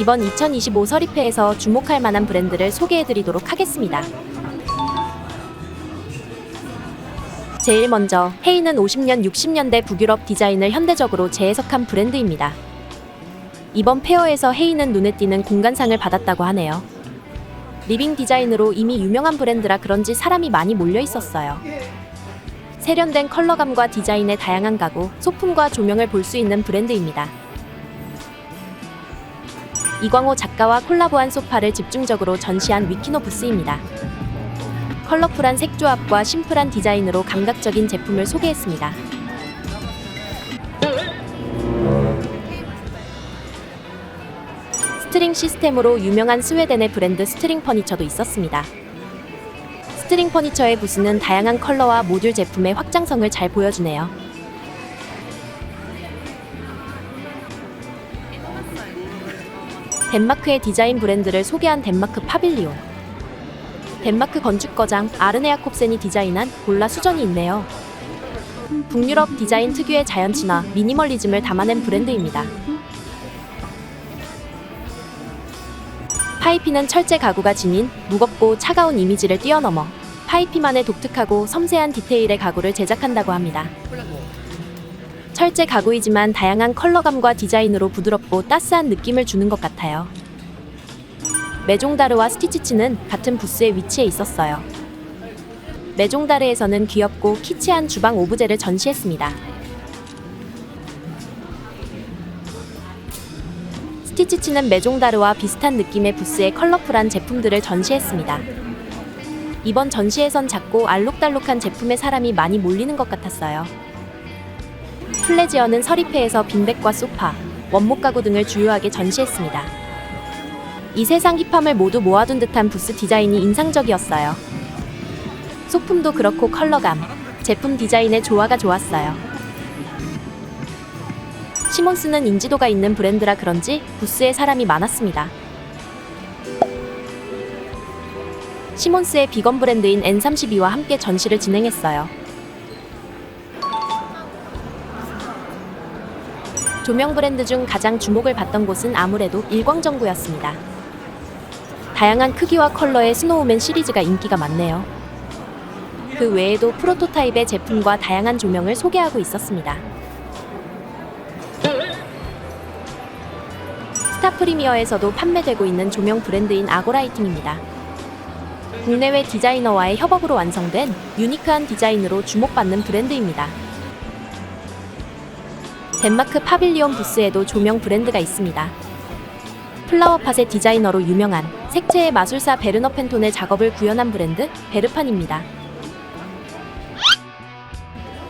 이번 2025 서리페에서 주목할 만한 브랜드를 소개해드리도록 하겠습니다. 제일 먼저 헤이는 50년, 60년대 북유럽 디자인을 현대적으로 재해석한 브랜드입니다. 이번 페어에서 헤이는 눈에 띄는 공간상을 받았다고 하네요. 리빙 디자인으로 이미 유명한 브랜드라 그런지 사람이 많이 몰려 있었어요. 세련된 컬러감과 디자인의 다양한 가구, 소품과 조명을 볼 수 있는 브랜드입니다. 이광호 작가와 콜라보한 소파를 집중적으로 전시한 위키노 부스입니다. 컬러풀한 색 조합과 심플한 디자인으로 감각적인 제품을 소개했습니다. 스트링 시스템으로 유명한 스웨덴의 브랜드 스트링 퍼니처도 있었습니다. 스트링 퍼니처의 부스는 다양한 컬러와 모듈 제품의 확장성을 잘 보여주네요. 덴마크의 디자인 브랜드를 소개한 덴마크 파빌리온. 덴마크 건축거장 아르네아콥센이 디자인한 볼라 수전이 있네요. 북유럽 디자인 특유의 자연 친화, 미니멀리즘을 담아낸 브랜드입니다. 파이피는 철제 가구가 지닌 무겁고 차가운 이미지를 뛰어넘어 파이피만의 독특하고 섬세한 디테일의 가구를 제작한다고 합니다. 철제 가구이지만 다양한 컬러감과 디자인으로 부드럽고 따스한 느낌을 주는 것 같아요. 메종다르와 스티치치는 같은 부스에 위치해 있었어요. 메종다르에서는 귀엽고 키치한 주방 오브제를 전시했습니다. 스티치치는 메종다르와 비슷한 느낌의 부스에 컬러풀한 제품들을 전시했습니다. 이번 전시에선 작고 알록달록한 제품에 사람이 많이 몰리는 것 같았어요. 플레지어는 서리페에서 빈백과 소파, 원목 가구 등을 주요하게 전시했습니다. 이 세상 힙함을 모두 모아둔 듯한 부스 디자인이 인상적이었어요. 소품도 그렇고 컬러감, 제품 디자인의 조화가 좋았어요. 시몬스는 인지도가 있는 브랜드라 그런지 부스에 사람이 많았습니다. 시몬스의 비건 브랜드인 N32와 함께 전시를 진행했어요. 조명 브랜드 중 가장 주목을 받던 곳은 아무래도 일광정구였습니다. 다양한 크기와 컬러의 스노우맨 시리즈가 인기가 많네요. 그 외에도 프로토타입의 제품과 다양한 조명을 소개하고 있었습니다. 스타 프리미어에서도 판매되고 있는 조명 브랜드인 아고라이팅입니다. 국내외 디자이너와의 협업으로 완성된 유니크한 디자인으로 주목받는 브랜드입니다. 덴마크 파빌리온 부스에도 조명 브랜드가 있습니다. 플라워팟의 디자이너로 유명한 색채의 마술사 베르너 펜톤의 작업을 구현한 브랜드 베르판입니다.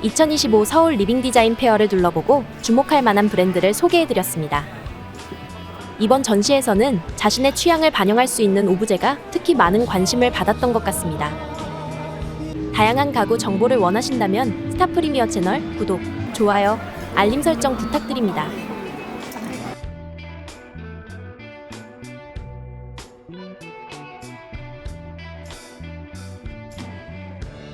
2025 서울 리빙 디자인 페어를 둘러보고 주목할 만한 브랜드를 소개해드렸습니다. 이번 전시에서는 자신의 취향을 반영할 수 있는 오브제가 특히 많은 관심을 받았던 것 같습니다. 다양한 가구 정보를 원하신다면 스타 프리미어 채널 구독, 좋아요, 알림 설정 부탁드립니다.